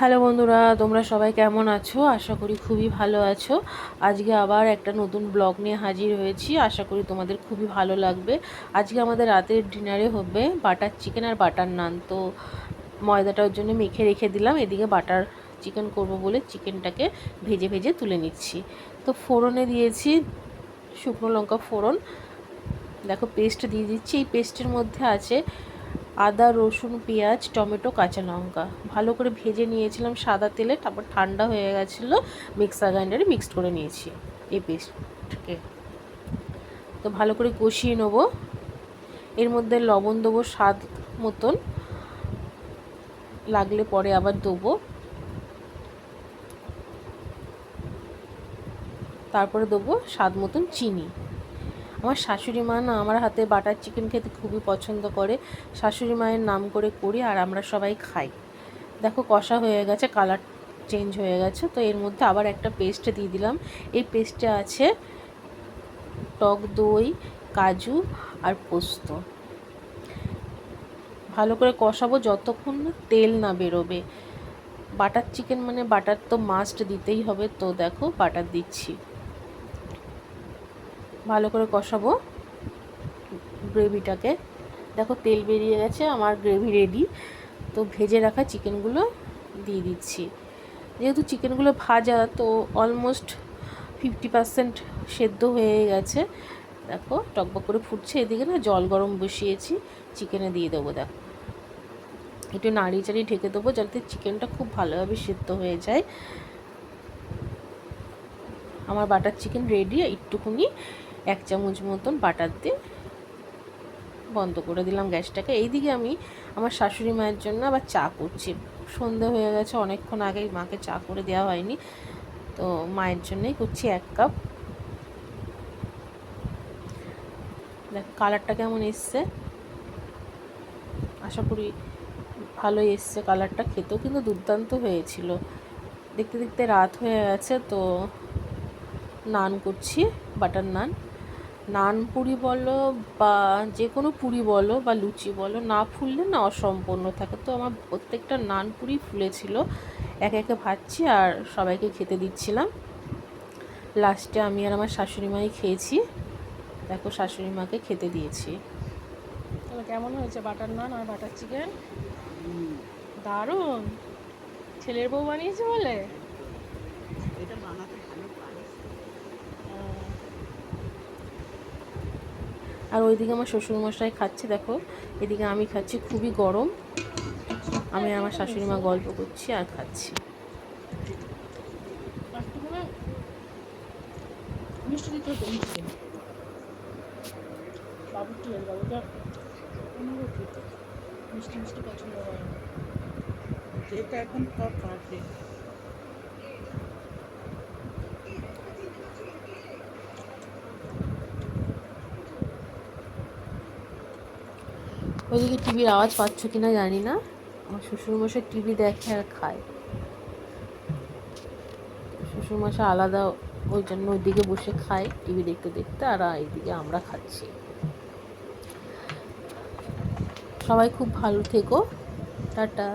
Hello বন্ধুরা, তোমরা সবাই কেমন আছো? আশা করি খুবই ভালো আছো। আজকে আবার একটা নতুন ব্লগ নিয়ে হাজির হয়েছি। আশা করি তোমাদের খুবই ভালো লাগবে। আজকে আমাদের রাতের ডিনারে হবে বাটার চিকেন আর বাটার নান। তো ময়দাটার জন্য মেখে রেখে দিলাম। এদিকে বাটার চিকেন করব বলে চিকেনটাকে ভেজে ভেজে তুলে নিচ্ছি। তো ফোড়নে দিয়েছি শুকনো লঙ্কা ফোড়ন। দেখো পেস্ট দিয়ে দিচ্ছি। এই পেস্টের মধ্যে আছে আদা, রসুন, পেঁয়াজ, টমেটো, কাঁচা লঙ্কা। ভালো করে ভেজে নিয়েছিলাম সাদা তেলে, তারপর ঠান্ডা হয়ে গেছিল, মিক্সার গ্রাইন্ডারে মিক্সড করে নিয়েছি এই পেস্টকে তো ভালো করে কষিয়ে নেব। এর মধ্যে লবণ দেবো স্বাদ মতন। লাগলে পরে আবার দেবো। তারপরে দেবো স্বাদ মতন চিনি। আমার শাশুড়ি মা না আমার হাতে বাটার চিকেন খেতে খুবই পছন্দ করে। শাশুড়ি মায়ের নাম করে করি আর আমরা সবাই খাই। দেখো কষা হয়ে গেছে কালার চেঞ্জ হয়ে গেছে, তো এর মধ্যে আবার একটা পেস্ট দিয়ে দিলাম। এই পেস্টে আছে টক দই, কাজু আর পোস্ত। ভালো করে কষাবো যতক্ষণ না তেল না বেরোবে। বাটার চিকেন মানে বাটার তো মাস্ট দিতেই হবে, তো দেখো বাটার দিচ্ছি। ভালো করে কষাবো গ্রেভিটাকে। দেখো তেল বেরিয়ে গেছে, আমার গ্রেভি রেডি তো ভেজে রাখা চিকেনগুলো দিয়ে দিচ্ছি। যেহেতু চিকেনগুলো ভাজা, তো অলমোস্ট ফিফটি পার্সেন্ট সেদ্ধ হয়ে গেছে। দেখো, টকবক করে ফুটছে। এদিকে না জল গরম বসিয়েছি, চিকেনে দিয়ে দেবো, দেখো। একটু নাড়িয়ে চাড়িয়ে ঢেকে দেবো, যাতে চিকেনটা খুব ভালোভাবে সেদ্ধ হয়ে যায়। আমার বাটার চিকেন রেডি একটুখানি এক চামচ মতন বাটার দিয়ে বন্ধ করে দিলাম গ্যাসটাকে। এইদিকে আমি আমার শাশুড়ি মায়ের জন্য আবার চা করছি। সন্ধে হয়ে গেছে, অনেকক্ষণ আগে মাকে চা করে দেওয়া হয়নি। তো মায়ের জন্যই করছি এক কাপ। দেখ, কালারটা কেমন এসছে? আশা করি ভালোই এসছে কালারটা। খেতেও কিন্তু দুর্দান্ত হয়েছিল। দেখতে দেখতে রাত হয়ে গেছে, তো নান করছি, বাটার নান। নান পুরি বলো বা যে কোনো পুরি বলো বা লুচি বলো না ফুললে না অসম্পূর্ণ থাকে। তো আমার প্রত্যেকটা নান পুরি ফুলেছিল। একে একে ভাজছি আর সবাইকে খেতে দিচ্ছিলাম। লাস্টে আমি আর আমার শাশুড়ি মাই খেয়েছি। দেখো শাশুড়ি মাকে খেতে দিয়েছি। কেমন হয়েছে? বাটার নান আর বাটার চিকেন? দারুণ। ছেলের বউ বানিয়েছে বলে? এটা বানাতে ভালো পারে আর ওইদিকে আমার শ্বশুরমশাই খাচ্ছে দেখো। এদিকে আমি খাচ্ছি খুবই গরম। আমি আমার শাশুড়ি মা গল্প করছি আর খাচ্ছি। মিষ্টি মিষ্টি পছন্দ করে না। এখন সব ওইদিকে টিভির আওয়াজ পাচ্ছ কি না জানি না। আমার শ্বশুরমশাই টিভি দেখে আর খায়। শ্বশুরমশাই আলাদা ওই জন্য ওইদিকে বসে খায়, টিভি দেখতে দেখতে, আর এইদিকে আমরা খাচ্ছি। সবাই খুব ভালো থেকো। টাটা।